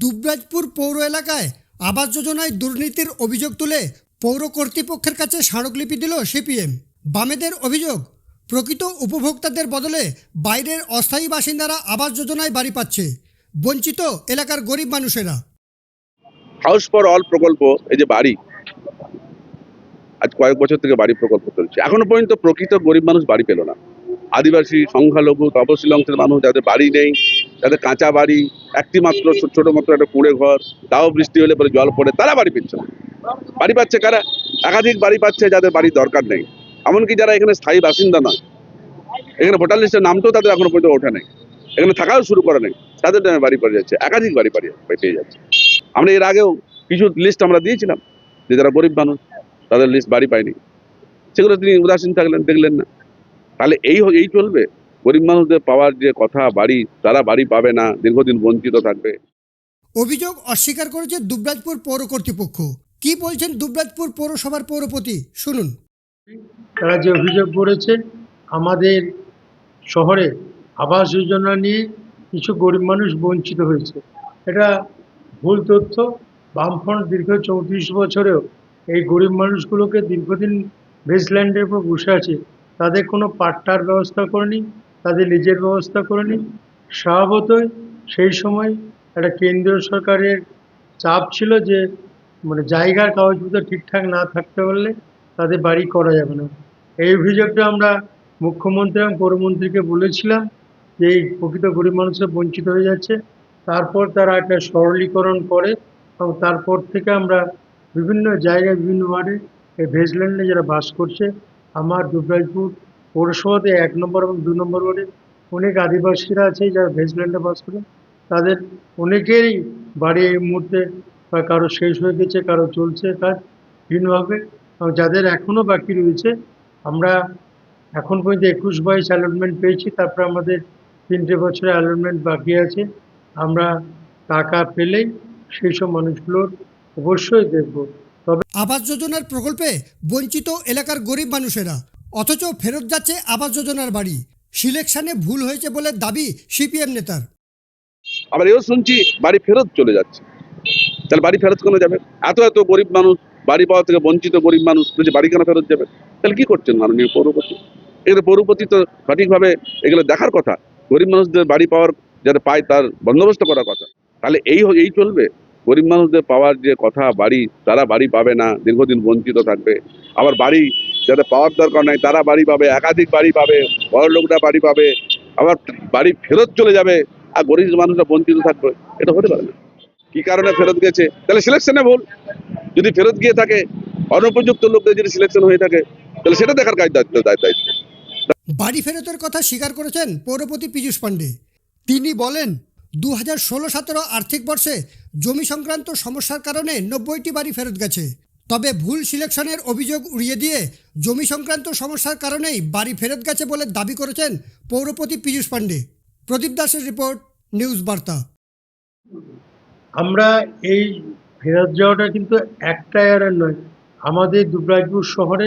দুবরাজপুর পৌর এলাকায় আবাস যোজনায় দুর্নীতির অভিযোগ তুলে পৌর কর্তৃপক্ষের কাছে স্মারকলিপি দিল সিপিএম। বামেদের অভিযোগ, প্রকৃত উপভোক্তাদের বদলে বাইরের অস্থায়ী বাসিন্দারা আবাস যোজনায় বাড়ি পাচ্ছে, বঞ্চিত এলাকার গরিব মানুষেরা। হাউস ফর অল প্রকল্প, এই যে বাড়ি, আজ কয়েক বছর থেকে বাড়ি প্রকল্প চলছে। এখনও পর্যন্ত প্রকৃত গরিব মানুষ বাড়ি পেল না। আদিবাসী, সংখ্যালঘু, তপশিল অংশের মানুষ যাদের বাড়ি নেই যাদের কাঁচা বাড়ি একটি মাত্র ছোট মাত্র একটা কুড়ে ঘর তাও বৃষ্টি হলে পরে জল পড়ে তারা বাড়ি পেচ্ছে না। বাড়ি পাচ্ছে কারা? একাধিক বাড়ি পাচ্ছে যাদের বাড়ির দরকার নেই। এমনকি যারা এখানে স্থায়ী বাসিন্দা নয় এখানে ভোটার লিস্টের নামটাও তাদের এখনও পর্যন্ত ওঠে নেই। এখানে থাকাও শুরু করে নেই তাদের নামে বাড়ি পেয়ে যাচ্ছে একাধিক বাড়ি পাড়ি পেয়ে যাচ্ছে। আমরা এর আগেও কিছু লিস্ট আমরা দিয়েছিলাম যে যারা গরিব মানুষ তাদের লিস্ট বাড়ি পায়নি। সেগুলো তিনি উদাসীন থাকলেন দেখলেন না। তাহলে এই এই চলবে? গরিব মানুষদের পাওয়ার যে কথা বাড়ি তারা বাড়ি পাবে না দীর্ঘদিন বঞ্চিত থাকবে। অভিযোগ অস্বীকার করেছে দুবরাজপুর পৌর কর্তৃপক্ষ। কি বলছেন দুবরাজপুর পৌরসভার পৌরপতি? শুনুন। তারা যে অভিযোগ করেছে আমাদের শহরে আবাস যোজনা নিয়ে কিছু গরিব মানুষ বঞ্চিত হয়েছে। এটা ভুল তথ্য। বামফ্রন্ট দীর্ঘ চৌত্রিশ বছরেও এই গরিব মানুষগুলোকে দীর্ঘদিন বেসল্যান্ডের উপর বসে আছে। তাদের কোনো পাট্টার ব্যবস্থা করেনি। তাদের নিজের ব্যবস্থা করেনি স্বভাবতই সেই সময় একটা কেন্দ্রীয় সরকারের চাপ ছিল যে মানে জায়গার কাগজপত্র ঠিকঠাক না থাকতে পারলে তাদের বাড়ি করা যাবে না। এই অভিযোগটা আমরা মুখ্যমন্ত্রী এবং পৌরমন্ত্রীকে বলেছিলাম যে, এই প্রকৃত গরিব মানুষরা বঞ্চিত হয়ে যাচ্ছে। তারপর তারা একটা সরলীকরণ করে এবং তারপর থেকে আমরা বিভিন্ন জায়গায়, বিভিন্ন ওয়ার্ডে এই ভেজল্যান্ডে যারা বাস করছে, আমার দুবরাজপুর পৌরসভাতে এক নম্বর এবং দু নম্বর ওয়ার্ডে অনেক আদিবাসীরা আছে যারা ভেজল্যান্ডে বাস করে। তাদের অনেকেরই বাড়ি এই মুহূর্তে বা কারও শেষ হয়ে গেছে, কারও চলছে কাজ বিভিন্নভাবে এবং যাদের এখনও বাকি রয়েছে, আমরা এখন পর্যন্ত একুশ বাইশ অ্যালটমেন্ট পেয়েছি, তারপরে আমাদের তিনটে বছরের অ্যালটমেন্ট বাকি আছে। আমরা টাকা পেলেই সেই সব মানুষগুলোর অবশ্যই দেখব। তবে আবাস যোজনার প্রকল্পে বঞ্চিত এলাকার গরিব মানুষেরা অথচ ফেরত যাচ্ছে আবাস যোজনার বাড়ি। সিলেকশনে ভুল হয়েছে বলে দাবি সিপিএম নেতার। আবার এও শুনছি, বাড়ি ফেরত চলে যাচ্ছে। তাহলে বাড়ি ফেরত কেন যাবে? এত এত গরিব মানুষ, বাড়ি পাওয়া থেকে বঞ্চিত গরিব মানুষ, বলছে বাড়ি কেন ফেরত যাবে? তাহলে কি করছেন মাননীয় পৌরপতি? এগুলো পৌরপতি তো সঠিকভাবে এগুলো দেখার কথা। গরিব মানুষদের বাড়ি পাওয়ার যাতে পায় তার বন্দোবস্ত করার কথা। তাহলে এই এই চলবে? গরিব মানুষদের পাওয়ার যে কথা বাড়ি, তারা বাড়ি পাবে না, দীর্ঘদিন বঞ্চিত থাকবে। আবার বাড়ি যাদের পাওয়ার দরকার নাই, তারা বাড়ি পাবে, একাধিক বাড়ি পাবে, বড় লোকরা বাড়ি পাবে, আবার বাড়ি ফেরত চলে যাবে, আর গরিব মানুষরা বঞ্চিত থাকবে, এটা হতে পারে না। কি কারণে ফেরত গেছে? তাহলে সিলেকশনে ভুল। যদি ফেরত গিয়ে থাকে, অনুপযুক্ত লোকদের যদি সিলেকশন হয়ে থাকে, তাহলে সেটা দেখার কাজ দায়িত্ব দায়িত্ব। দায়িত্ব বাড়ি ফেরতের কথা স্বীকার করেছেন পৌরপতি পীযূষ পাণ্ডে। তিনি বলেন দু হাজার ষোলো সতেরো আর্থিক বর্ষে জমি সংক্রান্ত সমস্যার কারণে নব্বইটি বাড়ি ফেরত গেছে। তবে ভুল সিলেকশনের অভিযোগ উড়িয়ে দিয়ে জমি সংক্রান্ত সমস্যার কারণেই বাড়ি ফেরত গেছে বলে দাবি করেছেন পৌরপতি পীযূষ পাণ্ডে। প্রদীপ দাসের রিপোর্ট, নিউজ বার্তা। আমরা এই ফেরত যাওয়াটা কিন্তু একটা এয়ারের নয়। আমাদের দুবরাজপুর শহরে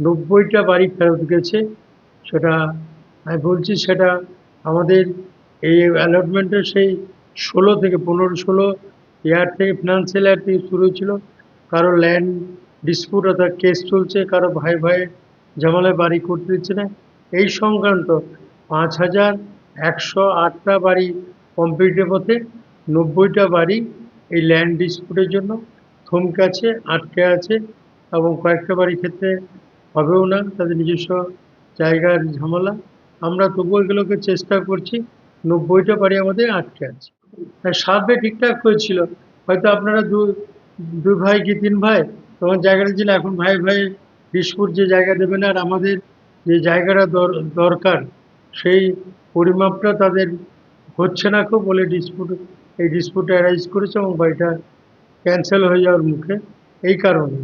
নব্বইটা বাড়ি ফেরত গেছে। সেটা, আমি বলছি সেটা আমাদের এই অ্যালটমেন্টের সেই ষোলো থেকে পনেরো, ষোলো ইয়ার থেকে ফিনান্সিয়াল ইয়ার থেকে শুরু হয়েছিল। কারও ল্যান্ড ডিসপুট অর্থাৎ কেস চলছে, কারও ভাই ভাই ঝামেলায় বাড়ি করতে দিচ্ছে না। এই সংক্রান্ত পাঁচ হাজার একশো আটটা বাড়ি কমপ্লিটের পথে নব্বইটা বাড়ি এই ল্যান্ড ডিসপুটের জন্য থমকে আছে, আটকে আছে এবং কয়েকটা বাড়ির ক্ষেত্রে হবেও না, তাদের নিজস্ব জায়গার ঝামেলা। আমরা তবুও এগুলোকে চেষ্টা করছি, নব্বইটা বাড়ি আমাদের আটকে আছে। সার্ভে ঠিকঠাক হয়েছিল হয়তো আপনারা দু দুই ভাই কি তিন ভাই? তখন জায়গাটা ছিল, এখন ভাই ভাই ডিসপুট যে জায়গা দেবে না আর আমাদের যে জায়গাটা দরকার, সেই পরিমাপটা তাদের হচ্ছে না খুব, বলে ডিসপুট এই ডিসপুট অ্যারাইজ করেছে এবং বাড়িটা ক্যান্সেল হয়ে যাওয়ার মুখে, এই কারণে।